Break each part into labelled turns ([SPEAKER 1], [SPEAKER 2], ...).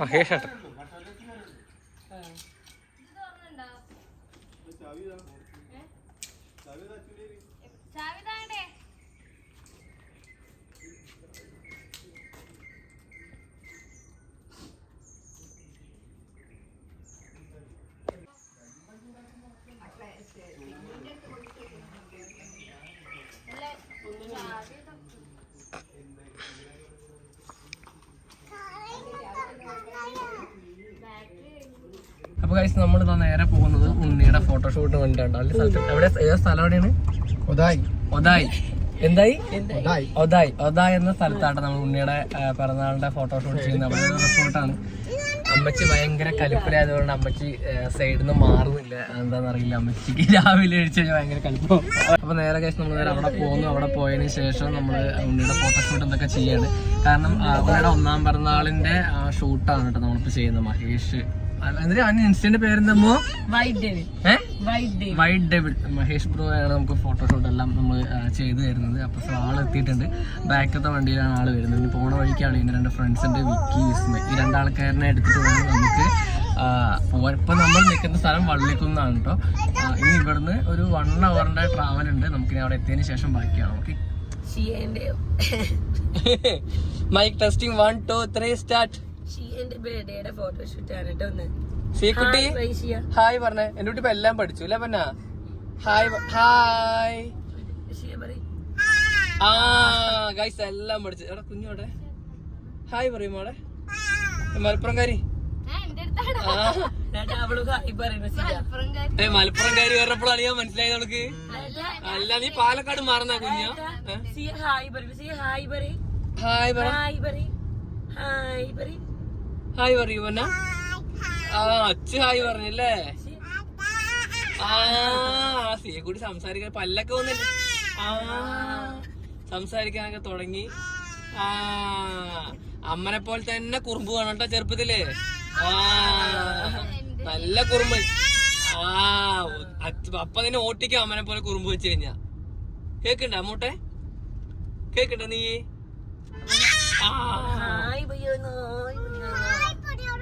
[SPEAKER 1] മഹേഷ് ഏട്ടൻ. അപ്പൊ കഴിച്ച് നമ്മൾ നേരെ പോകുന്നത് ഉണ്ണിയുടെ ഫോട്ടോഷൂട്ടിന് വേണ്ടിയിട്ടാണ് സ്ഥലത്ത്? എവിടെ? ഏത് സ്ഥലം എവിടെയാണ്
[SPEAKER 2] ഒതായി.
[SPEAKER 1] ഒതായി. എന്തായി?
[SPEAKER 2] ഒതായി.
[SPEAKER 1] ഒതായി. എന്ന സ്ഥലത്താണ് നമ്മൾ ഉണ്ണിയുടെ പിറന്നാളിന്റെ ഫോട്ടോഷൂട്ട് ചെയ്യുന്നത്. അവിടെ റിസോർട്ടാണ് അമ്മച്ചി ഭയങ്കര കലിപ്പിലായതുകൊണ്ട് അമ്മച്ചി സൈഡിൽ നിന്ന് മാറുന്നില്ല. എന്താണെന്ന് അറിയില്ല. അമ്മച്ചിക്ക് രാവിലെ എഴുതി കഴിഞ്ഞാൽ ഭയങ്കര കലിപ്പം. അപ്പൊ നേരെ കഴിച്ച് നമ്മൾ നേരെ അവിടെ പോകുന്നു അവിടെ പോയതിന് ശേഷം നമ്മൾ ഉണ്ണിയുടെ ഫോട്ടോഷൂട്ട് എന്തൊക്കെ ചെയ്യാണ്. കാരണം ഉണ്ണിയുടെ ഒന്നാം പിറന്നാളിന്റെ ഷൂട്ടാണ് കേട്ടോ നമ്മളിപ്പോ ചെയ്യുന്നത്. മഹേഷ് എന്നിട്ട് അതിന് ഇൻസ്റ്റന്റ് പേരെന്തമ്മോ
[SPEAKER 3] വൈറ്റ്
[SPEAKER 1] മഹേഷ് ബ്രോ ആണ് നമുക്ക് ഫോട്ടോഷൂട്ട് എല്ലാം നമ്മൾ ചെയ്തു തരുന്നത്. അപ്പോൾ ആൾ എത്തിയിട്ടുണ്ട്. ബാക്കത്തെ വണ്ടിയിലാണ് ആൾ വരുന്നത്. ഇനി പോണ വഴിക്കാണ് ഇതിന്റെ രണ്ട് ഫ്രണ്ട്സ് ഉണ്ട് വിക്കി വിസ്മ ഈ രണ്ടാൾക്കാരനെ എടുത്തിട്ട് വേണം നമുക്ക് ഇപ്പൊ നമ്മൾ നിൽക്കുന്ന സ്ഥലം വള്ളിക്കുന്നാണ് കേട്ടോ ഇനി ഇവിടുന്ന് ഒരു വൺ അവറിന്റെ ട്രാവൽ ഉണ്ട്. നമുക്കിനി അവിടെ എത്തിയതിന് ശേഷം ബാക്കിയാണ്. Okay mic testing one two three start
[SPEAKER 3] ഷിയന്റെ ബർത്ത്ഡേയുടെ ഫോട്ടോഷൂട്ട് ആണ് കേട്ടോ. ഒന്ന്
[SPEAKER 1] ഹായ് പറഞ്ഞേ. എന്റെ കുട്ടി ഇപ്പൊ എല്ലാം പഠിച്ചു അല്ലേ പന്ന? ഹായ് ഹായ് ആ ഗൈസ് എല്ലാം പഠിച്ചു. എടാ കുഞ്ഞോടെ ഹായ് പറയും മോളെ. മലപ്പുറംകാരി. ഏ മലപ്പുറംകാരി. പറഞ്ഞപ്പോഴാണ് ഞാൻ മനസ്സിലായത് അവൾക്ക്. അല്ല നീ പാലക്കാട് മാറുന്ന കുഞ്ഞ?
[SPEAKER 3] ഹായ് ഹായ് പറയും.
[SPEAKER 1] ഹായ്
[SPEAKER 3] ഹായ് പറയും. ഹായ് പറയും.
[SPEAKER 1] ഹായ് പറയൂ പൊന്ന ആ അച്ഛ ഹായ് പറഞ്ഞല്ലേ? ആ സിയെ കൂടി സംസാരിക്കാൻ പല്ലൊക്കെ വന്നില്ല ആ സംസാരിക്കാനൊക്കെ തുടങ്ങി. ആ അമ്മനെ പോലെ തന്നെ കുറുമ്പ് വേണം കേട്ടോ ചെറുപ്പത്തിൽ. ആ നല്ല കുറുമ്പ്. ആ അപ്പ നിന്നെ ഓട്ടിക്കും അമ്മനെ പോലെ കുറുമ്പ് വെച്ച് കഴിഞ്ഞാ. കേക്കണ്ട അമ്മൂട്ടെ? കേക്കണ്ട നീ? ആ
[SPEAKER 3] ഹായ് പറയോ ഹായ് പറയോ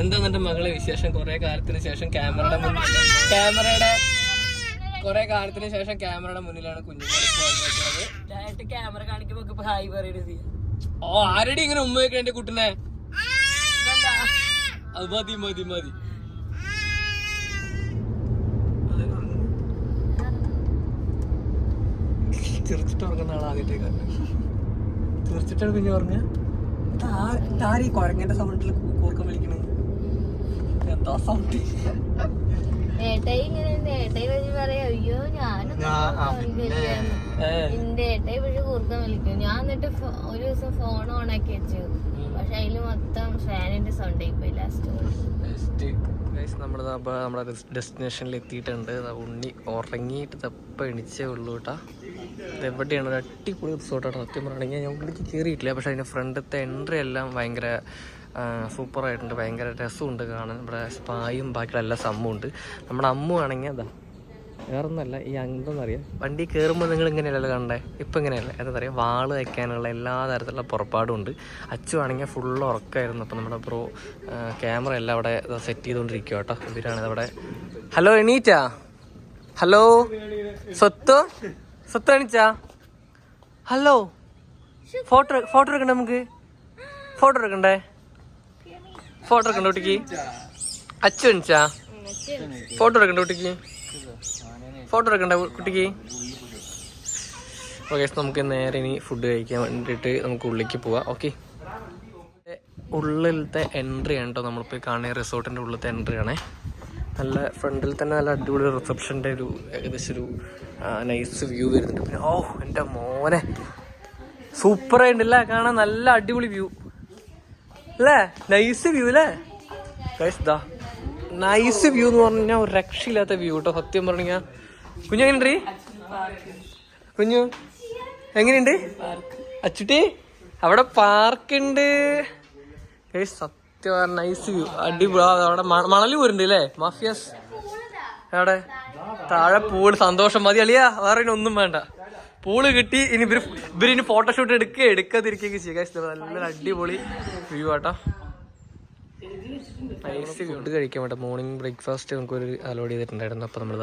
[SPEAKER 1] എന്താ നിന്റെ മകളെ വിശേഷം? കുറെ കാലത്തിന് ശേഷം ക്യാമറയുടെ മുന്നിൽ ക്യാമറയുടെ കുറെ കാലത്തിന് ശേഷം ക്യാമറയുടെ മുന്നിലാണ്
[SPEAKER 3] ഡയറക്റ്റ് ക്യാമറ കാണിക്കുമ്പോ ഇപ്പൊ ഹായ് പറയുന്നത്
[SPEAKER 1] ഓ ആരടി ഇങ്ങനെ ഉമ്മ വെക്കണ എന്റെ കുട്ടിനെ? മതി മതി മതി. ചിരിച്ചിട്ട് ഉറങ്ങുന്ന കാരണം ചിരിച്ചിട്ടാണ് കുഞ്ഞു പറഞ്ഞ താരി കുരങ്ങന്റെ സൗണ്ടിൽ കൂർക്കം വിളിക്കണേ എന്താ സൗണ്ട്
[SPEAKER 4] ഏട്ടായി ഇങ്ങനെ ഉണ്ട്. ഏട്ടായി വഴി പറയാ അയ്യോ വലിക്കില്ലാന്ന്." എന്റെ ഏട്ടായി പക്ഷെ കൂർക്കം വലിക്കും ഞാൻ എന്നിട്ട് ഫോ- ഒരു ദിവസം ഫോൺ ഓൺ ആക്കി വെച്ചു. പക്ഷെ അതിൽ മൊത്തം ഫാനിന്റെ സൗണ്ട് പോയി ലാസ്റ്റ്
[SPEAKER 1] നമ്മൾ നമ്മുടെ ഡെസ്റ്റിനേഷനിൽ എത്തിയിട്ടുണ്ട്. ദാ ഉണ്ണി ഉറങ്ങിയിട്ട് തപ്പ എണിച്ചേ ഉള്ളൂ കേട്ടാ. ഇത് എവിടെയാണ്? ഒരു അടിപൊളി റിസോർട്ടാണ് സത്യം പറയുകയാണെങ്കിൽ ഞാൻ ഉള്ളിലേക്ക് കയറിയിട്ടില്ല പക്ഷേ അതിന്റെ ഫ്രണ്ടത്തെ എൻട്രി എല്ലാം ഭയങ്കര സൂപ്പറായിട്ടുണ്ട്. ഭയങ്കര രസമുണ്ട് കാണാൻ. ഇവിടെ സ്പായും ബാക്കിയുള്ള എല്ലാ സംഭവം ഉണ്ട് നമ്മുടെ അമ്മു ആണെങ്കിൽ അതാ വേറെ ഒന്നല്ല ഈ അങ്കെന്നറിയാം വണ്ടി കയറുമ്പോൾ നിങ്ങൾ ഇങ്ങനെയല്ലല്ലോ കണ്ടേ ഇപ്പം ഇങ്ങനെയല്ല. എന്താ വാൾ വയ്ക്കാനുള്ള എല്ലാ തരത്തിലുള്ള പുറപ്പാടും ഉണ്ട് അച്ചു ആണെങ്കിൽ ഫുൾ ഉറക്കമായിരുന്നു. അപ്പം നമ്മുടെ ബ്രോ ക്യാമറ എല്ലാം അവിടെ സെറ്റ് ചെയ്തുകൊണ്ടിരിക്കുക കേട്ടോ. ഇവരാണ് അവിടെ. ഹലോ എണീറ്റാ? ഹലോ? സ്വത്ത്? സ്വത്ത് എണീച്ചാ ഹലോ? ഫോട്ടോ ഫോട്ടോ എടുക്കണ്ടേ നമുക്ക്? ഫോട്ടോ എടുക്കണ്ടേ? ഫോട്ടോ എടുക്കണ്ട കുട്ടിക്ക്? അച്ഛൻ എണീച്ചാ? ഫോട്ടോ എടുക്കണ്ട കുട്ടിക്ക്? ഫോട്ടോ എടുക്കണ്ട കുട്ടിക്ക്? ഓക്കെ നമുക്ക് നേരെ ഇനി ഫുഡ് കഴിക്കാൻ വേണ്ടിയിട്ട് നമുക്ക് ഉള്ളിലേക്ക് പോവാം. ഓക്കെ. ഉള്ളിലത്തെ എൻട്രി ആണ് കേട്ടോ നമ്മളിപ്പോൾ കാണുന്ന റിസോർട്ടിന്റെ ഉള്ളിലത്തെ എൻട്രി ആണേ. നല്ല ഫ്രണ്ടിൽ തന്നെ നല്ല അടിപൊളി റിസപ്ഷന്റെ ഒരു ഏകദേശം ഒരു നൈസ് വ്യൂ വരുന്നുണ്ട്. പിന്നെ ഓ എന്റെ മോനെ. സൂപ്പറായിട്ടുണ്ടല്ലേ കാണാൻ നല്ല അടിപൊളി വ്യൂ അല്ലേ നൈസ് വ്യൂ അല്ലേ നൈസ് വ്യൂ എന്ന് പറഞ്ഞാൽ ഒരു രക്ഷയില്ലാത്ത വ്യൂ കേട്ടോ സത്യം പറഞ്ഞാൽ കുഞ്ഞെങ്ങനെ കുഞ്ഞു എങ്ങനെയുണ്ട് അച്ചുട്ടി അവിടെ പാർക്കുണ്ട്. സത്യം നൈസ് വ്യൂ അടിപൊളി. അവിടെ മണലി പോരുണ്ട് അല്ലേ മാഫിയാസ് അവിടെ താഴെ പൂട് സന്തോഷം. മതി അളിയാ. വേറെ ഒന്നും വേണ്ട. പൂൾ കിട്ടി. ഇനി ഇവർ ഇവർ ഇനി ഫോട്ടോഷൂട്ട് എടുക്കുക എടുക്കാതിരിക്കുകയൊക്കെ ചെയ്യുക നല്ല അടിപൊളി വ്യൂ ആട്ടോ. നൈസ് ഫുഡ് കഴിക്കാൻ വേണ്ട. മോർണിംഗ് ബ്രേക്ക്ഫാസ്റ്റ് നമുക്കൊരു അലോഡ് ചെയ്തിട്ടുണ്ടായിരുന്നു. അപ്പോൾ നമ്മൾ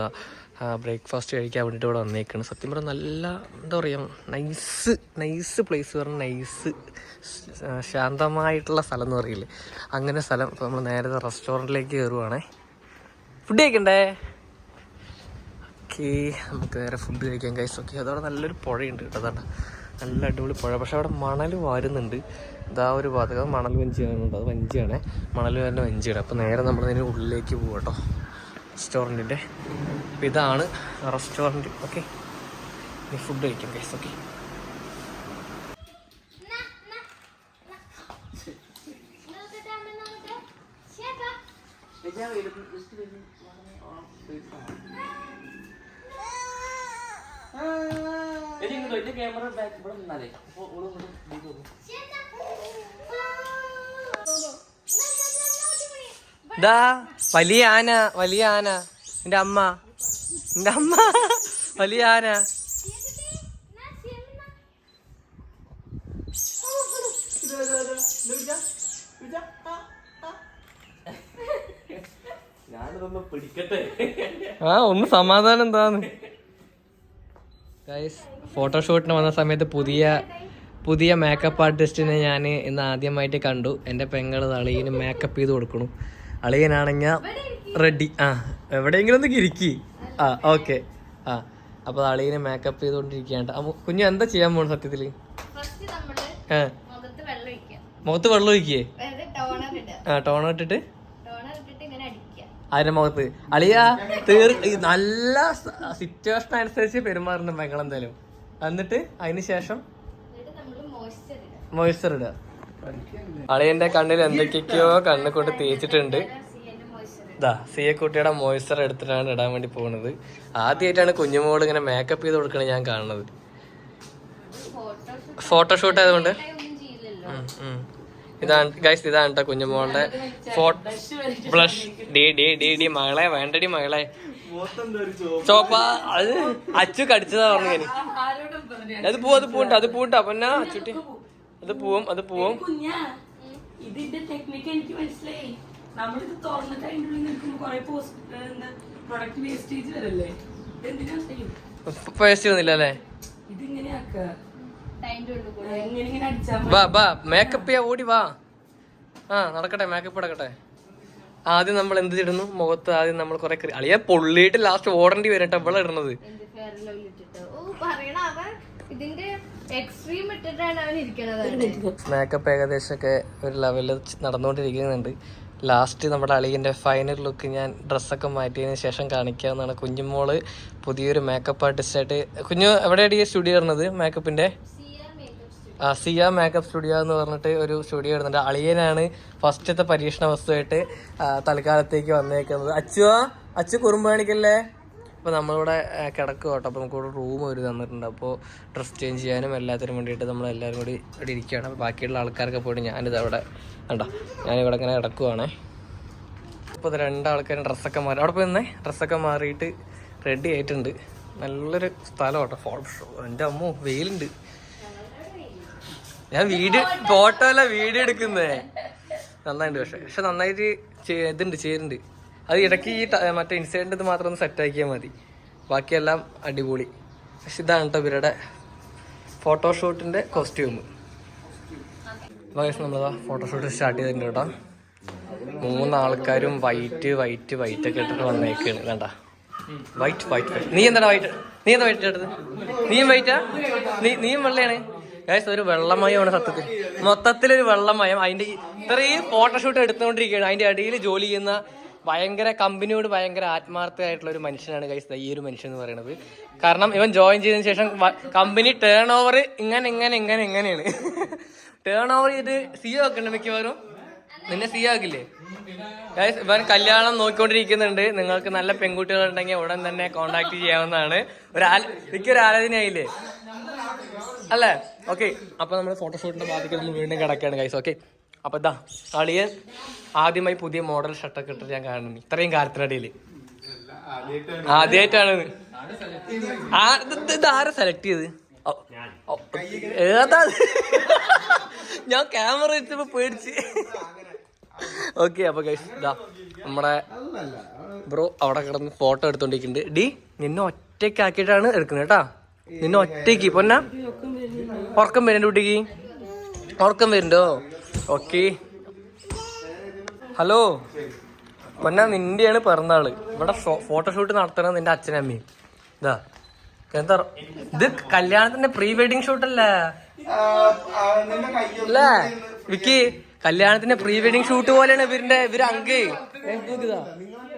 [SPEAKER 1] ബ്രേക്ക്ഫാസ്റ്റ് കഴിക്കാൻ വേണ്ടിയിട്ട് ഇവിടെ വന്നേക്കാണ്. സത്യം പറഞ്ഞാൽ നല്ല എന്താ പറയുക നൈസ് നൈസ് പ്ലേസ് പറഞ്ഞാൽ നൈസ് ശാന്തമായിട്ടുള്ള സ്ഥലം എന്ന് പറയില്ലേ. അങ്ങനെ സ്ഥലം അപ്പോൾ നമ്മൾ നേരത്തെ റെസ്റ്റോറന്റിലേക്ക് കയറുവാണേ ഫുഡ് കഴിക്കണ്ടേ? ഓക്കെ നമുക്ക് നേരെ ഫുഡ് കഴിക്കാം കൈസ് ഓക്കെ അതവിടെ നല്ലൊരു പുഴയുണ്ട് കേട്ടോ അതാണ്. നല്ല അടിപൊളി പുഴ. പക്ഷേ അവിടെ മണൽ വാരുന്നുണ്ട്. ഇതാ ഒരു ഭാഗത്ത് മണൽ വഞ്ചിയാണുണ്ട് അത് വഞ്ചിയാണ്. മണൽ വരുന്ന വഞ്ചിയാണ്. അപ്പോൾ നേരെ നമ്മൾ അതിന് ഉള്ളിലേക്ക് പോകും കേട്ടോ റെസ്റ്റോറന്റിന്റെ ഇതാണ് റെസ്റ്റോറന്റ് ഓക്കെ ഫുഡ് കഴിക്കാം കൈസ് ഓക്കെ. ക്യാമറ ബാക്ക് ഇവിടെ നിന്നാലേ അപ്പോൾ ദാ വലിയ ആന വലിയ ആന. എന്റെ അമ്മ. എന്റെ അമ്മ. വലിയ ആന. ആ ഒന്ന് സമാധാനം എന്താന്ന്. ഗൈസ് ഫോട്ടോഷൂട്ടിന് വന്ന സമയത്ത് പുതിയ പുതിയ മേക്കപ്പ് ആർട്ടിസ്റ്റിനെ ഞാൻ ഇന്ന് ആദ്യമായിട്ട് കണ്ടു. എന്റെ പെങ്ങൾ അളിയന് മേക്കപ്പ് ചെയ്ത് കൊടുക്കണു. അളിയനാണെങ്കിൽ റെഡി ആ എവിടെയെങ്കിലും ഒന്ന് കിരിക്കി ആ ഓക്കെ ആ അപ്പോൾ അളിയന് മേക്കപ്പ് ചെയ്തുകൊണ്ടിരിക്കുകയാണ് കുഞ്ഞു എന്താ ചെയ്യാൻ പോണു സത്യത്തിൽ
[SPEAKER 4] മുഖത്ത് വെള്ളം ഒഴിക്കുക.
[SPEAKER 1] മുഖത്ത് വെള്ളം ഒഴിക്കേ? ആ ടോണർ ഇട്ടിട്ട്
[SPEAKER 4] ടോണർ ഇട്ടിട്ട് ഇങ്ങനെ അടിക്കുക
[SPEAKER 1] അതിന്റെ മുഖത്ത്. അളിയ തീർ നല്ല സിറ്റുവേഷൻ അനുസരിച്ച് പെരുമാറുന്നു തലം എന്നിട്ട് അതിന് ശേഷം
[SPEAKER 4] മോയിസ്ചർ ഇടുക.
[SPEAKER 1] അളിയന്റെ കണ്ണിൽ എന്തൊക്കെയൊക്കെയോ കണ്ണ് കൊണ്ട് തേച്ചിട്ടുണ്ട്.
[SPEAKER 4] ഇതാ
[SPEAKER 1] ഇതാ സിയക്കുട്ടിയുടെ മോയ്സ്ചർ എടുത്തിട്ടാണ് ഇടാൻ വേണ്ടി പോകുന്നത് ആദ്യമായിട്ടാണ് കുഞ്ഞുമോൾ ഇങ്ങനെ മേക്കപ്പ് ചെയ്ത് കൊടുക്കണത് ഞാൻ കാണുന്നത്.
[SPEAKER 4] ഫോട്ടോഷൂട്ട്
[SPEAKER 1] ആയതുകൊണ്ട്? ഇതാണ് ഗൈസ് ഇതാണ് കേട്ടോ കുഞ്ഞുമോളുടെ ബ്ലഷ്. ഡി ഡി ഡി ഡി മകളെ വേണ്ടടി മകളെ. ചോപ്പ അത് അച്ചു കടിച്ചതാ പറഞ്ഞു അത് പോവും അത് പൂണ്ട അത് പൂണ്ട. അപ്പൊ അച്ചുട്ടി? അത് പോവും അത് പോവും.
[SPEAKER 3] ഇതിന്റെ ടെക്നിക്ക് എനിക്ക് മനസ്സിലായി. നമ്മളിത് തുറന്നിട്ട് അതിന്റെ ഉള്ളിൽ നിൽക്കുമ്പോൾ കുറെ പോസ്റ്റ് പ്രൊഡക്റ്റ് വേസ്റ്റേജ് വരല്ലേ?
[SPEAKER 1] അല്ലേ? വാ വാ മേക്കപ്പ് ചെയ്യാ ഓടി വാ. ആ നടക്കട്ടെ മേക്കപ്പ് നടക്കട്ടെ ആദ്യം നമ്മൾ എന്ത് ഇടുന്നു? മുഖത്ത് ആദ്യം നമ്മൾ കുറെ അളിയ പൊള്ളിയിട്ട് ലാസ്റ്റ് ഓടേണ്ടി വരും ഇവിടെ ഇടുന്നത്.
[SPEAKER 4] എന്ത് ഏകദേശം ഒക്കെ ഇട്ടിട്ട്? ഓ പറയണ അവൻ ഇതിന്റെ എക്സ്ട്രീം ഇട്ടിട്ടാണ് അവൻ ഇരിക്കണത്. അവിടെ.
[SPEAKER 1] മേക്കപ്പ് ഏകദേശമൊക്കെ ഒരു ലെവലിൽ നടന്നുകൊണ്ടിരിക്കുന്നുണ്ട്. ലാസ്റ്റ് നമ്മുടെ അളിയന്റെ ഫൈനൽ ലുക്ക് ഞാൻ ഡ്രസ്സൊക്കെ മാറ്റിയതിന് ശേഷം കാണിക്കാവുന്നതാണ്. കുഞ്ഞുമോൾ പുതിയൊരു മേക്കപ്പ് ആർട്ടിസ്റ്റായിട്ട് കുഞ്ഞു എവിടെയാണ് ഈ സ്റ്റുഡിയോ ഇടുന്നത് മേക്കപ്പിന്റെ
[SPEAKER 4] സിയ മേക്കപ്പ് സ്റ്റുഡിയോ
[SPEAKER 1] എന്ന് പറഞ്ഞിട്ട് ഒരു സ്റ്റുഡിയോ ഇടുന്നുണ്ട് അളിയനാണ് ഫസ്റ്റത്തെ പരീക്ഷണ വസ്തുവായിട്ട് തൽക്കാലത്തേക്ക് വന്നേക്കുന്നത്. അച്ചു അച്ചു കുറുമ്പാണിക്കല്ലേ അപ്പോൾ നമ്മളിവിടെ കിടക്കും കേട്ടോ. അപ്പോൾ നമുക്കിവിടെ റൂം ഒരു തന്നിട്ടുണ്ട്. അപ്പോൾ ഡ്രസ് ചേഞ്ച് ചെയ്യാനും എല്ലാത്തിനും വേണ്ടിയിട്ട് നമ്മളെല്ലാവരും കൂടി ഇവിടെ ഇരിക്കുകയാണ്. ബാക്കിയുള്ള ആൾക്കാരൊക്കെ പോയിട്ട് ഞാനിത് അവിടെ കണ്ടോ ഞാനിവിടെ ഇങ്ങനെ കിടക്കുവാണേ. അപ്പോൾ ഇത് രണ്ടാൾക്കാരും ഡ്രസ്സൊക്കെ മാറി അവിടെ പോയി നിന്നേ. ഡ്രസ്സൊക്കെ മാറിയിട്ട് റെഡി ആയിട്ടുണ്ട്. നല്ലൊരു സ്ഥലം കേട്ടോ. ഫോട്ടോ എന്റെ അമ്മ വെയിലുണ്ട്. ഞാൻ വീട് ഫോട്ടോ അല്ല വീഡിയോ എടുക്കുന്നേ. നന്നായിട്ട് പക്ഷെ. പക്ഷെ നന്നായിട്ട് ഇതുണ്ട് ചേരുന്നുണ്ട് അത് ഇടയ്ക്ക് ഈ മറ്റേ ഇൻസിഡന്റ് ഇത് മാത്രം ഒന്ന് സെറ്റ് ആക്കിയാൽ മതി. ബാക്കിയെല്ലാം അടിപൊളി. പക്ഷെ ഇതാണ് കേട്ടോ ഇവരുടെ ഫോട്ടോഷൂട്ടിന്റെ കോസ്റ്റ്യൂം നമ്മളതാ ഫോട്ടോഷൂട്ട് സ്റ്റാർട്ട് ചെയ്തിട്ടുണ്ട് കേട്ടോ മൂന്നാൾക്കാരും വൈറ്റ് വൈറ്റ് വൈറ്റ് ഒക്കെ ഇട്ടിട്ട് വന്നേക്കാണ്. വേണ്ട വൈറ്റ് വൈറ്റ് വൈറ്റ് നീ എന്താണ് വൈറ്റ് നീ എന്താ വൈറ്റ് ഇട്ടത്? നീയും വൈറ്റാ നീ നീയും വെള്ളയാണ്? ഗൈസ് ഒരു വെള്ളമയമാണ് സത്യത്തിൽ. മൊത്തത്തിലൊരു വെള്ളമയം. അതിന്റെ ഇത്രയും ഫോട്ടോഷൂട്ട് എടുത്തുകൊണ്ടിരിക്കുകയാണ്. അതിന്റെ അടിയിൽ ജോലി ചെയ്യുന്ന ഭയങ്കര കമ്പനിയോട് ഭയങ്കര ആത്മാർത്ഥമായിട്ടുള്ള ഒരു മനുഷ്യനാണ് ഗൈസ് ഈ ഒരു മനുഷ്യൻ എന്ന് പറയുന്നത്. കാരണം ഇവൻ ജോയിൻ ചെയ്തതിനു ശേഷം കമ്പനി ടേൺ ഓവർ ഇങ്ങനെ ഇങ്ങനെ ഇങ്ങനെ ഇങ്ങനെയാണ്. ടേൺ ഓവർ ചെയ്ത് സിഒ ഒക്കെ ഉണ്ട് മിക്കവാറും. നിന്നെ സി ആക്കില്ലേ? ഗൈസ് ഇവൻ കല്യാണം നോക്കിക്കൊണ്ടിരിക്കുന്നുണ്ട്. നിങ്ങൾക്ക് നല്ല പെൺകുട്ടികൾ ഉണ്ടെങ്കിൽ ഉടൻ തന്നെ കോണ്ടാക്ട് ചെയ്യാവുന്നതാണ്. ഒരു ആല മിക്കൊരു ആലോചനയായില്ലേ അല്ലേ? ഓക്കെ അപ്പൊ നമ്മൾ ഫോട്ടോഷൂട്ടിന്റെ നമ്മൾ വീണ്ടും കിടക്കുകയാണ് കൈസ് ഓക്കെ അപ്പൊ ഇതാ അളിയൻ ആദ്യമായി പുതിയ മോഡൽ ഷർട്ടൊക്കെ ഇട്ടിട്ട് ഞാൻ കാണുന്നു. ഇത്രയും കാലത്തിനിടയിൽ ആദ്യമായിട്ടാണ് ആ ഇത് ഇത് ഇത് ആരാ സെലക്ട് ചെയ്ത്? ഏതാ ഞാൻ ക്യാമറ വെച്ചപ്പോ പേടിച്ച്. ഓക്കെ അപ്പൊ ഗൈസ് ഇതാ നമ്മുടെ ബ്രോ അവിടെ കിടന്ന് ഫോട്ടോ എടുത്തോണ്ടിരിക്കുന്നുണ്ട്. ഡി നിന്നെ ഒറ്റയ്ക്കാക്കിയിട്ടാണ് എടുക്കുന്നത് കേട്ടാ. നിന്നെ ഒറ്റയ്ക്ക് പൊന്ന ഉറക്കം വരുന്നുണ്ട് കുട്ടിക്ക്. ഉറക്കം വരുന്നുണ്ടോ? ഓക്കെ. ഹലോ. പൊന്ന നിന്റെയാണ് പിറന്നാൾ. ഇവിടെ ഫോട്ടോഷൂട്ട് നടത്തണത് നിന്റെ അച്ഛനമ്മയും ഇതാ. എന്താ ഇത് കല്യാണത്തിന്റെ പ്രീ വെഡിങ് ഷൂട്ട് അല്ലേ? വിക്കി കല്യാണത്തിന്റെ പ്രീ വെഡിങ് ഷൂട്ട് പോലെയാണ് ഇവരുടെ ഇവർ അങ്ക്.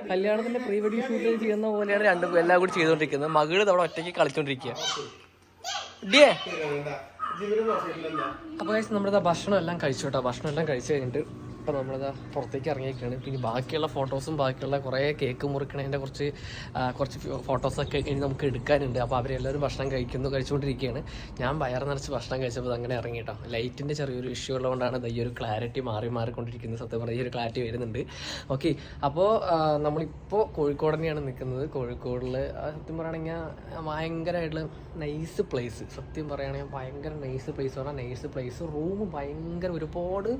[SPEAKER 1] കല്യാണത്തിന്റെ പ്രീ വെഡിങ് ഷൂട്ട് ചെയ്യുന്ന പോലെയാണ് രണ്ടും എല്ലാം കൂടി ചെയ്തോണ്ടിരിക്കുന്നത്. മകൾ അവിടെ ഒറ്റയ്ക്ക് കളിച്ചോണ്ടിരിക്കുക അപ്പൊ നമ്മുടെ ഭക്ഷണം എല്ലാം കഴിച്ചോട്ടോ ഭക്ഷണം എല്ലാം കഴിച്ചു കഴിഞ്ഞിട്ട് ഇപ്പൊ നമ്മളിതാ പുറത്തേക്ക് ഇറങ്ങിയേക്കാണ് പിന്നെ ബാക്കിയുള്ള ഫോട്ടോസും ബാക്കിയുള്ള കുറേ കേക്ക് മുറിക്കണതിന്റെ കുറച്ച് കുറച്ച് ഫോട്ടോസൊക്കെ ഇനി നമുക്ക് എടുക്കാനുണ്ട്. അപ്പോൾ അവരെല്ലാവരും ഭക്ഷണം കഴിക്കുന്നു കഴിച്ചുകൊണ്ടിരിക്കുകയാണ്. ഞാൻ വയറ് നിറച്ച് ഭക്ഷണം കഴിച്ചപ്പോൾ അങ്ങനെ ഇറങ്ങി കേട്ടോ. ലൈറ്റിന്റെ ചെറിയൊരു ഇഷ്യൂ ഉള്ളതുകൊണ്ടാണ് ഈ ഒരു ക്ലാരിറ്റി മാറി മാറിക്കൊണ്ടിരിക്കുന്നത്. സത്യം പറഞ്ഞാൽ ഈ ഒരു ക്ലാരിറ്റി വരുന്നുണ്ട്. ഓക്കെ അപ്പോൾ നമ്മളിപ്പോൾ കോഴിക്കോട് തന്നെയാണ് നിൽക്കുന്നത്. കോഴിക്കോടിൽ സത്യം പറയുകയാണെങ്കിൽ ഭയങ്കരമായിട്ടുള്ള നൈസ് പ്ലേസ് സത്യം പറയുകയാണെങ്കിൽ ഭയങ്കര നൈസ് പ്ലേസ് പറഞ്ഞാൽ നൈസ് പ്ലേസ് റൂം ഭയങ്കര ഒരുപാട്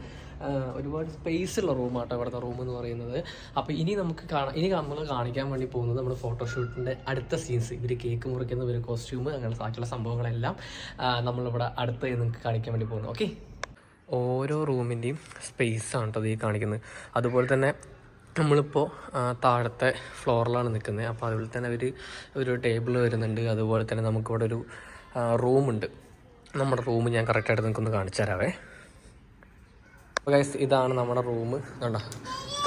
[SPEAKER 1] ഒരുപാട് സ്പേസ് ഉള്ള റൂമാട്ടോ ഇവിടുത്തെ റൂം എന്ന് പറയുന്നത്. അപ്പോൾ ഇനി നമുക്ക് കാണാം ഇനി നമ്മൾ കാണിക്കാൻ വേണ്ടി പോകുന്നത് നമ്മുടെ ഫോട്ടോഷൂട്ടിന്റെ അടുത്ത സീൻസ് ഇവർ കേക്ക് മുറിക്കുന്ന ഒരു കോസ്റ്റ്യൂം അങ്ങനെ ബാക്കിയുള്ള സംഭവങ്ങളെല്ലാം നമ്മളിവിടെ അടുത്ത് നിങ്ങൾക്ക് കാണിക്കാൻ വേണ്ടി പോകുന്നു. ഓക്കെ ഓരോ റൂമിന്റെയും സ്പേസ് ആണ് കേട്ടോ ഈ കാണിക്കുന്നത്. അതുപോലെ തന്നെ നമ്മളിപ്പോൾ താഴത്തെ ഫ്ലോറിലാണ് നിൽക്കുന്നത്. അപ്പോൾ അതുപോലെ തന്നെ അവർ ഒരു ടേബിൾ വരുന്നുണ്ട്. അതുപോലെ തന്നെ നമുക്കിവിടെ ഒരു റൂമുണ്ട് നമ്മുടെ റൂം ഞാൻ കറക്റ്റായിട്ട് നിങ്ങൾക്കൊന്ന് കാണിച്ചു തരാവേ. ഗൈസ് ഇതാണ് നമ്മുടെ റൂം കണ്ടോ?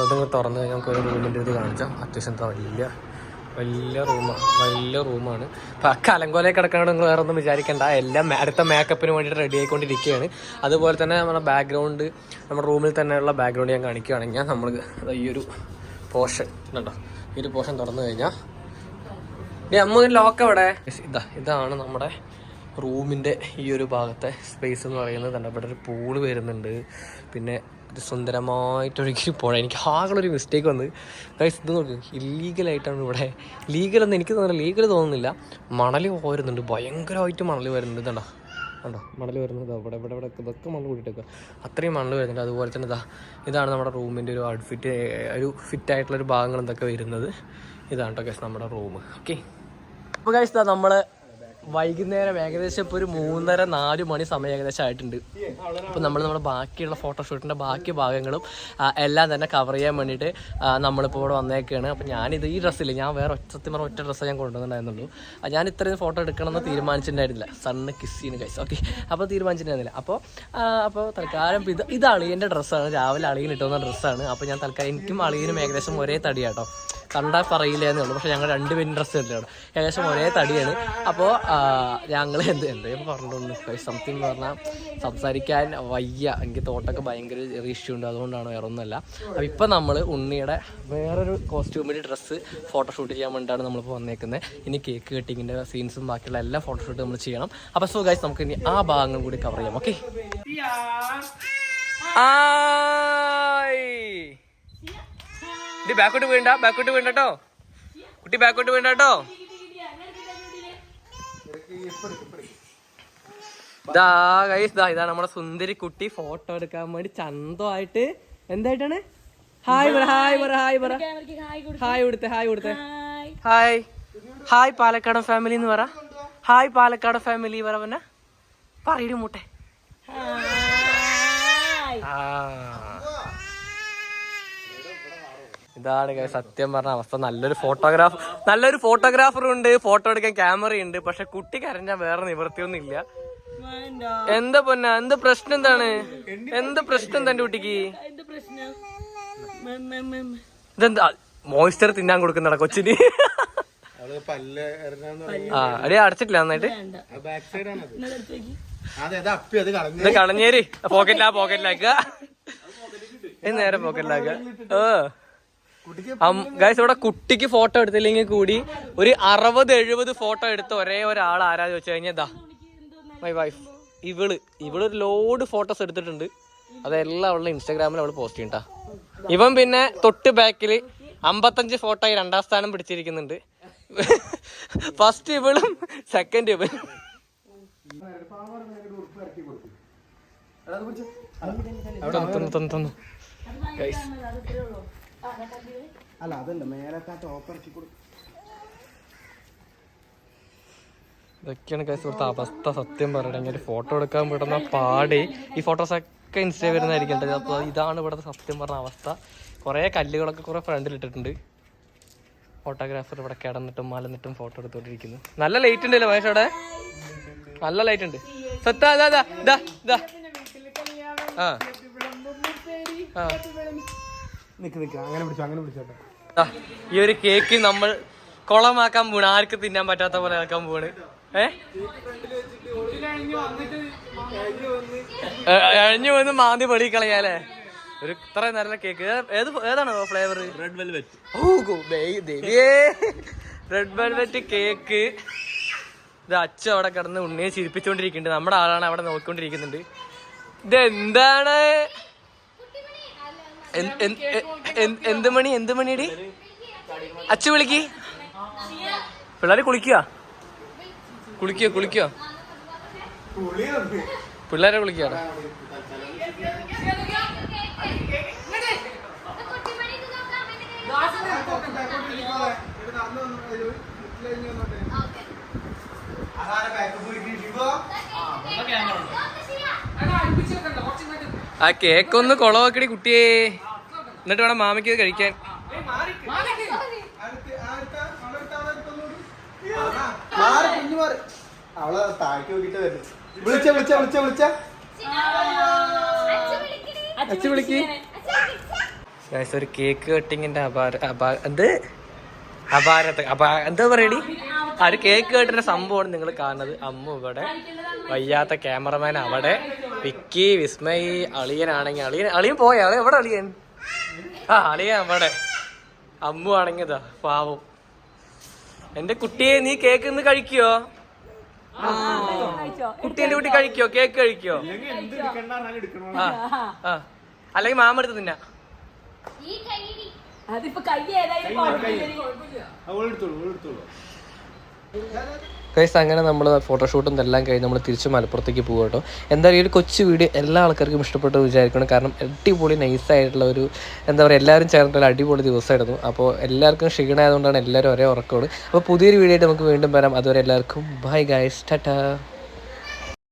[SPEAKER 1] അതങ്ങ് തുറന്നു കഴിഞ്ഞാൽ നമുക്ക് ഒരു റൂമിന്റെ ഇത് കാണിച്ചാൽ അത്യാവശ്യം വലിയ വലിയ റൂമാണ് വലിയ റൂമാണ് അപ്പോൾ ആ കലങ്കോലെ കിടക്കണോട് നിങ്ങൾ വേറെ ഒന്നും വിചാരിക്കേണ്ട. എല്ലാം അടുത്ത മേക്കപ്പിന് വേണ്ടിയിട്ട് റെഡി ആയിക്കൊണ്ടിരിക്കുകയാണ് അതുപോലെ തന്നെ നമ്മുടെ ബാക്ക്ഗ്രൗണ്ട് നമ്മുടെ റൂമിൽ തന്നെയുള്ള ബാക്ക്ഗ്രൗണ്ട് ഞാൻ കാണിക്കുകയാണെങ്കിൽ നമ്മൾ ഈ ഒരു പോർഷൻ കണ്ടോ? ഈ ഒരു പോർഷൻ തുറന്നു കഴിഞ്ഞാൽ ഈ അമ്മ ലോക്ക് അവിടെ ഇതാ ഇതാണ് നമ്മുടെ റൂമിന്റെ ഈ ഒരു ഭാഗത്തെ സ്പേസ് എന്ന് പറയുന്നത് കണ്ടോ? ഇവിടെ ഒരു പൂൾ വരുന്നുണ്ട്. പിന്നെ ഒരു സുന്ദരമായിട്ടൊഴുകി പുഴ എനിക്ക് ആകെയുള്ളൊരു മിസ്റ്റേക്ക് വന്ന്. ഗൈസ് ഇത് നോക്ക്. ഇല്ലീഗലായിട്ടാണ് ഇവിടെ. ലീഗൽ എന്ന് എനിക്ക് തോന്നുന്നില്ല. ലീഗൽ തോന്നുന്നില്ല. മണൽ പോരുന്നുണ്ട് ഭയങ്കരമായിട്ട് മണൽ വരുന്നുണ്ട്. കണ്ടോ കണ്ടോ? മണൽ വരുന്നത് അവിടെ ഇവിടെ ഇവിടെ ഇതൊക്കെ മണൽ കൂട്ടിയിട്ടൊക്കെ അത്രയും മണൽ വരുന്നുണ്ട്. അതുപോലെ തന്നെ ഇതാ ഇതാണ് നമ്മുടെ റൂമിന്റെ ഒരു ഔട്ട്ഫിറ്റ് ഒരു ഫിറ്റ് ആയിട്ടുള്ള ഒരു ഭാഗങ്ങൾ എന്തൊക്കെ വരുന്നത്? ഇതാണ് കേട്ടോ കേസ് നമ്മുടെ റൂം. ഓക്കെ അപ്പോൾ കഴിച്ചാൽ നമ്മൾ വൈകുന്നേരം ഏകദേശം ഇപ്പോൾ ഒരു മൂന്നര നാല് മണി സമയം ഏകദേശം ആയിട്ടുണ്ട്. അപ്പോൾ നമ്മൾ നമ്മുടെ ബാക്കിയുള്ള ഫോട്ടോഷൂട്ടിന്റെ ബാക്കി ഭാഗങ്ങളും എല്ലാം തന്നെ കവർ ചെയ്യാൻ വേണ്ടിയിട്ട് നമ്മളിപ്പോ ഇവിടെ വന്നേക്കാണ്. അപ്പോൾ ഞാനിത് ഈ ഡ്രസ്സിൽ ഞാൻ വേറെ ഒറ്റ സത്യം പറഞ്ഞ ഒറ്റ ഡ്രസ്സേ ഞാൻ കൊണ്ടുവന്നിട്ടുണ്ടായിരുന്നുള്ളൂ. ഞാൻ ഇത്രയും ഫോട്ടോ എടുക്കണമെന്ന് തീരുമാനിച്ചിട്ടുണ്ടായിരുന്നില്ല. സണ്ണ് കിസ് ചെയ്യുന്ന കഴിച്ചു ഓക്കെ അപ്പോൾ തീരുമാനിച്ചിട്ടുണ്ടായിരുന്നില്ല. അപ്പോൾ അപ്പൊ അപ്പോൾ തൽക്കാലം ഇത് ഇത് അളിയന്റെ ഡ്രസ്സാണ് രാവിലെ അളിയൻ ഇട്ടുന്ന ഡ്രസ്സാണ് അപ്പോൾ ഞാൻ തൽക്കാലം എനിക്കും അളിയനും ഏകദേശം ഒരേ തടിയാട്ടോ. കണ്ടാൽ പറയില്ല എന്നേ ഉള്ളൂ. പക്ഷെ ഞങ്ങൾ രണ്ടുപേരും ഇൻട്രസ്റ്റ് ഇട്ടിട്ടാണ് ഏകദേശം ഒരേ തടിയാണ്. അപ്പോൾ ഞങ്ങൾ എന്ത് എന്തെങ്കിലും പറഞ്ഞിട്ടുണ്ട് സംതിങ് എന്ന് പറഞ്ഞാൽ സംസാരിക്കാൻ വയ്യ. എനിക്ക് തോട്ടൊക്കെ ഭയങ്കര ഇഷ്യൂ ഉണ്ട്. അതുകൊണ്ടാണ് വേറെ ഒന്നുമല്ല. അപ്പോൾ ഇപ്പം നമ്മൾ ഉണ്ണിയുടെ വേറൊരു കോസ്റ്റ്യൂമിന്റെ ഡ്രസ്സ് ഫോട്ടോഷൂട്ട് ചെയ്യാൻ വേണ്ടിയിട്ടാണ് നമ്മളിപ്പോൾ വന്നേക്കുന്നത് ഇനി കേക്ക് കട്ടിങ്ങിന്റെ സീൻസും ബാക്കിയുള്ള എല്ലാ ഫോട്ടോഷൂട്ട് നമ്മൾ ചെയ്യണം. അപ്പോൾ സോ ഗൈസ് നമുക്ക് ഇനി ആ ഭാഗങ്ങൾ കൂടി കവർ ചെയ്യാം. ഓക്കെ ഇത് ബാക്കോട്ട് വീണ്ട ബാക്കോട്ട് വീണ്ട കേട്ടോ കുട്ടി ബാക്കോട്ട് വീണ്ട കേട്ടോ ഇതാ ഗൈസ് ദാ ഇതാ നമ്മുടെ സുന്ദരി കുട്ടി ഫോട്ടോ എടുക്കാൻ വേണ്ടി ചന്തമായിട്ട് എന്തായിട്ടാണ്? ഹായ് പറ ഹായ് പറ ഹായ് പറ ഹായ് കൊടുത്തെ. ഹായ് കൊടുത്തെ ഹായ് ഹായ് പാലക്കാട് ഫാമിലി എന്ന് പറ. ഹായ് പാലക്കാട് ഫാമിലി പറ പിന്നെ പറയിടും മൂട്ടെ. ആ. ഇതാണ് സത്യം പറഞ്ഞ അവസ്ഥ. നല്ലൊരു ഫോട്ടോഗ്രാഫ് നല്ലൊരു ഫോട്ടോഗ്രാഫർ ഉണ്ട് ഫോട്ടോ എടുക്കാൻ ക്യാമറ ഉണ്ട് പക്ഷെ കുട്ടി കരഞ്ഞാൽ വേറെ നിവൃത്തിയൊന്നും ഇല്ല. എന്താ പൊന്ന? എന്ത് പ്രശ്നം എന്താണ്? എന്ത് പ്രശ്നം തന്റെ കുട്ടിക്ക്?
[SPEAKER 3] എന്ത് പ്രശ്നം?
[SPEAKER 1] ഇതെന്താ? മോയിസ്ചർ തിന്നാൻ കൊടുക്കുന്നടാ കൊച്ചിന്.
[SPEAKER 2] അത് പല്ല് എറിഞ്ഞാന്ന്
[SPEAKER 1] ആ അടി അടച്ചിട്ടില്ല നന്നായിട്ട്.
[SPEAKER 2] ബാക്ക് സൈഡ് ആണ്
[SPEAKER 3] എന്നാ എടുത്ത് വെക്ക്.
[SPEAKER 2] അതെ അത് അപ്പി അത് കളഞ്ഞു.
[SPEAKER 1] ഇത് കളഞ്ഞേരി. പോക്കറ്റിലാ പോക്കറ്റിലാക്കുക നേരെ നേരെ പോക്കല്ലാക്ക ഗൈസ് ഇവിടെ കുട്ടിക്ക് ഫോട്ടോ എടുത്തില്ലെങ്കിൽ കൂടി ഒരു അറുപത് എഴുപത് ഫോട്ടോ എടുത്ത ഒരേ ഒരാൾ ആരാ ചോദിച്ചു കഴിഞ്ഞാൽ ഇതാ മൈ വൈഫ് ഇവൾ ഇവൾ ഒരു ലോഡ് ഫോട്ടോസ് എടുത്തിട്ടുണ്ട്. അതെല്ലാം അവളുടെ ഇൻസ്റ്റാഗ്രാമിൽ അവൾ പോസ്റ്റ് ചെയ്യണ്ടാ. ഇവൻ പിന്നെ തൊട്ട് ബാക്കിൽ അമ്പത്തഞ്ച് ഫോട്ടോ രണ്ടാം സ്ഥാനം പിടിച്ചിരിക്കുന്നുണ്ട്. ഫസ്റ്റ് ഇവളും സെക്കൻഡ് ഇവളും. തന്നു, തന്നു, തന്നു, തന്നു.
[SPEAKER 2] അല്ല അതല്ല മേലത്തെ ആ ടോപ്പ് ഇറക്കി
[SPEAKER 1] ഇതൊക്കെയാണ് കേസ് ഇവിടുത്തെ അവസ്ഥ. സത്യം പറയണെങ്കിൽ ഒരു ഫോട്ടോ എടുക്കാൻ വിടുന്ന പാടി ഈ ഫോട്ടോസൊക്കെ ഇൻസ്റ്റേ വരുന്നതായിരിക്കും. അപ്പോൾ ഇതാണ് ഇവിടുത്തെ സത്യം പറഞ്ഞ അവസ്ഥ. കുറേ കല്ലുകളൊക്കെ കുറേ ഫ്രണ്ടിൽ ഇട്ടിട്ടുണ്ട്. ഫോട്ടോഗ്രാഫർ ഇവിടെ കിടന്നിട്ടും മലന്നിട്ടും ഫോട്ടോ എടുത്തോണ്ടിരിക്കുന്നു. നല്ല ലൈറ്റ് ഉണ്ടല്ലോ മഹേഷ് അവിടെ. നല്ല ലൈറ്റ് ഉണ്ട്. സത്താ അതാ ഇതാ ഇതാ ആ. ആ.
[SPEAKER 2] നിക്ക് നിക്ക്. അങ്ങനെ പിടിച്ചോ അങ്ങനെ പിടിച്ചോട്ടെ
[SPEAKER 1] ദാ, ഈ ഒരു കേക്ക് നമ്മൾ കൊളമാക്കാൻ പോണ് ആർക്ക് തിന്നാൻ പറ്റാത്ത പോലെ ആക്കാൻ പോണ് ഏഹ് അഴിഞ്ഞു വന്ന് മാന്തി വെളി കളയാലേ ഒരു ഇത്ര നല്ല കേക്ക്. ഏത് ഏതാണ് ഫ്ലേവർ റെഡ് വെൽവെറ്റ് ഓ ദേവിയേ. Red velvet cake. ഇത് അച്ഛൻ അവിടെ കിടന്ന് ഉണ്ണിയെ ചിരിപ്പിച്ചുകൊണ്ടിരിക്കുന്നുണ്ട് നമ്മുടെ ആളാണ് അവിടെ നോക്കിക്കൊണ്ടിരിക്കുന്നുണ്ട്. ഇതെന്താണ്? എന്ത്- മണി എന്ത് മണിയടി അച്ഛ വിളിക്ക്. പിള്ളേര് കുളിക്കുക കുളിക്കുക കുളിക്കുക പിള്ളേരെ കുളിക്കാണ് ആ കേക്കൊന്ന് കൊളവാക്കടി കുട്ടിയെ. എന്നിട്ട് വേണം മാമിക്ക് ഇത് കഴിക്കാൻ.
[SPEAKER 2] മാറി കുഞ്ഞു മാറി. അവളെ താഴേക്ക് നോക്കിട്ട് വരുന്നു വിളിച്ച വിളിച്ച വിളിച്ച വിളിച്ച.
[SPEAKER 1] അച്ഛ വിളിക്ക്. ഒരു കേക്ക് കട്ടിങ്ങിന്റെ അപാര അപാ എന്ത്? അപാരത അപാ എന്താ പറയടി? ആ ഒരു കേക്ക് കട്ടിന്റെ സംഭവമാണ് നിങ്ങൾ കാണുന്നത്. അമ്മ ഇവിടെ വയ്യാത്ത ക്യാമറമാൻ അവിടെ. വിക്കി വിസ്മയി അളിയനാണെങ്കിൽ അളിയൻ അളിയൻ പോയ അളിയൻ എവിടെ അളിയൻ? ആ നമ്മടെ അവിടെ. അമ്മു ആണെങ്കിൽ പാവം. എന്റെ കുട്ടിയെ നീ കേക്ക് ഇന്ന് കഴിക്കോ? കുട്ടിന്റെ കുട്ടി കഴിക്കോ? കേക്ക് കഴിക്കോ? ആ ആ. അല്ലെങ്കിൽ മാമ എടുത്ത് തിന്നാ.
[SPEAKER 3] അതിപ്പോ കൈ ഏതായാലും
[SPEAKER 1] ഗൈസ് അങ്ങനെ നമ്മൾ ഫോട്ടോഷൂട്ടും എല്ലാം കഴിഞ്ഞ് നമ്മൾ തിരിച്ച് മലപ്പുറത്തേക്ക് പോകും കേട്ടോ. എന്തായാലും ഈ ഒരു കൊച്ചു വീഡിയോ എല്ലാ ആൾക്കാർക്കും ഇഷ്ടപ്പെട്ടു വിചാരിക്കണം കാരണം അടിപൊളി നൈസായിട്ടുള്ള ഒരു എന്താ പറയുക എല്ലാവരും ചേർന്നിട്ടുള്ള അടിപൊളി ദിവസമായിരുന്നു. അപ്പോൾ എല്ലാവർക്കും ക്ഷീണമായതുകൊണ്ടാണ് എല്ലാവരും ഒരേ ഉറക്കമാണ്. അപ്പോൾ പുതിയൊരു വീഡിയോ ആയിട്ട് നമുക്ക് വീണ്ടും വരാം. അതുവരെ എല്ലാവർക്കും ബൈ ഗൈസ് ടാറ്റാ